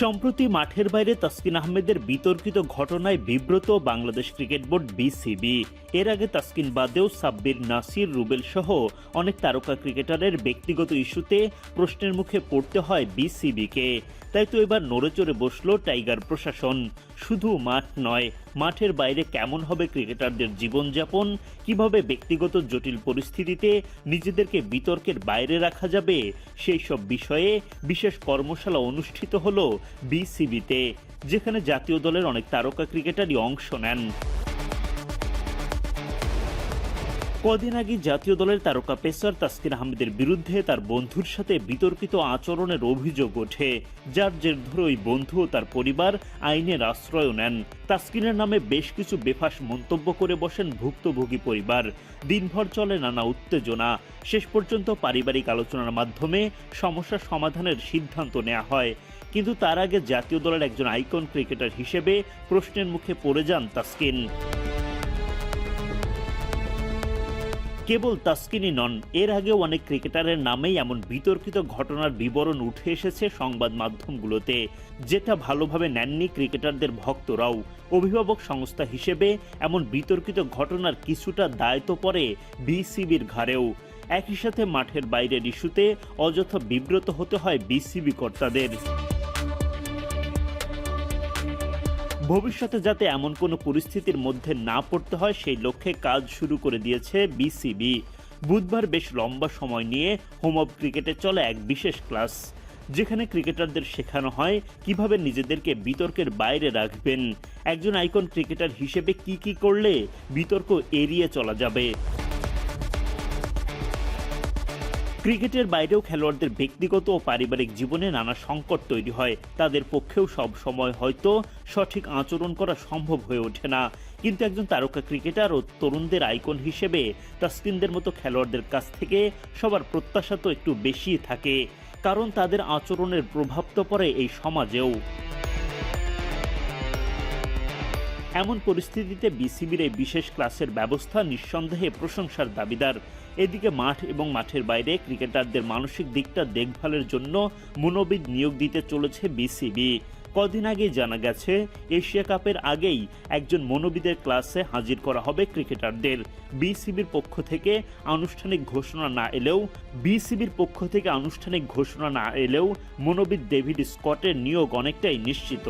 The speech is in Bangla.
সম্প্রতি মাঠের বাইরে তাসকিন আহমেদের বিতর্কিত ঘটনায় বিব্রত বাংলাদেশ ক্রিকেট বোর্ড বিসিবি। এর আগে তাসকিন বাদেও সাব্বির নাসির, রুবেল সহ অনেক তারকা ক্রিকেটারের ব্যক্তিগত ইস্যুতে প্রশ্নের মুখে পড়তে হয় বিসিবিকে। তাই তো এবার নড়েচড়ে বসল টাইগার প্রশাসন। শুধু মাঠ নয় মাঠের বাইরে কেমন হবে ক্রিকেটারদের জীবনযাপন, কীভাবে ব্যক্তিগত জটিল পরিস্থিতিতে নিজেদেরকে বিতর্কের বাইরে রাখা যাবে, সেই সব বিষয়ে বিশেষ কর্মশালা অনুষ্ঠিত হল বিসিবিতে, যেখানে জাতীয় দলের অনেক তারকা ক্রিকেটারই অংশ নেন। কদিন আগে জাতীয় দলের তারকা পেসার তাসকিন আহমেদের বিরুদ্ধে তার বন্ধুর সাথে বিতর্কিত আচরণের অভিযোগ ওঠে, যার জের ধরে ওই বন্ধু ও তার পরিবার আইনের আশ্রয় নেন। তাসকিনের নামে বেশ কিছু বেফাস মন্তব্য করে বসেন ভুক্তভোগী পরিবার। দিনভর চলে নানা উত্তেজনা। শেষ পর্যন্ত পারিবারিক আলোচনার মাধ্যমে সমস্যা সমাধানের সিদ্ধান্ত নেওয়া হয়। কিন্তু তার আগে জাতীয় দলের একজন আইকন ক্রিকেটার হিসেবে প্রশ্নের মুখে পড়ে যান তাসকিন। কেবল তাস্কিনই নন, এর আগেও অনেক ক্রিকেটারের নামেই এমন বিতর্কিত ঘটনার বিবরণ উঠে এসেছে সংবাদ মাধ্যমগুলোতে, যেটা ভালোভাবে নেননি ক্রিকেটারদের ভক্তরাও। অভিভাবক সংস্থা হিসেবে এমন বিতর্কিত ঘটনার কিছুটা দায়িত্ব পড়ে বিসিবির ঘাড়েও। একই সাথে মাঠের বাইরের ইস্যুতে অযথা বিব্রত হতে হয় বিসিবি কর্তাদের। ভবিষ্যতে যাতে এমন কোনো পরিস্থিতির মধ্যে না পড়তে হয়, সেই লক্ষ্যে কাজ শুরু করে দিয়েছে বিসিবি। বুধবার বেশ লম্বা সময় নিয়ে হোম অব ক্রিকেটে চলে এক বিশেষ ক্লাস, যেখানে ক্রিকেটারদের শেখানো হয় কীভাবে নিজেদেরকে বিতর্কের বাইরে রাখবেন। একজন আইকন ক্রিকেটার হিসেবে কি কি করলে বিতর্ক এড়িয়ে চলা যাবে? ক্রিকেটের বাইরেও খেলোয়াড়দের ব্যক্তিগত ও পারিবারিক জীবনে নানা সংকট তৈরি হয়। তাদের পক্ষেও সব সময় হয়তো সঠিক আচরণ করা সম্ভব হয়ে ওঠে না। কিন্তু একজন তারকা ক্রিকেটার ও তরুণদের আইকন হিসেবে তাসকিনদের মতো খেলোয়াড়দের কাছ থেকে সবার প্রত্যাশা তো একটু বেশি থাকে। কারণ তাদের আচরণের প্রভাব তো পড়ে এই সমাজেও। এমন পরিস্থিতিতে বিসিবির এই বিশেষ ক্লাসের ব্যবস্থা নিঃসন্দেহে প্রশংসার দাবিদার। এদিকে মাঠ এবং মাঠের বাইরে ক্রিকেটারদের মানসিক দিকটা দেখভালের জন্য মনোবিদ নিয়োগ দিতে চলেছে বিসিবি। কদিন আগেই জানা গেছে, এশিয়া কাপের আগেই একজন মনোবিদের ক্লাসে হাজির করা হবে ক্রিকেটারদের। বিসিবির পক্ষ থেকে আনুষ্ঠানিক ঘোষণা না এলেও, বিসিবির পক্ষ থেকে আনুষ্ঠানিক ঘোষণা না এলেও মনোবিদ ডেভিড স্কটের নিয়োগ অনেকটাই নিশ্চিত।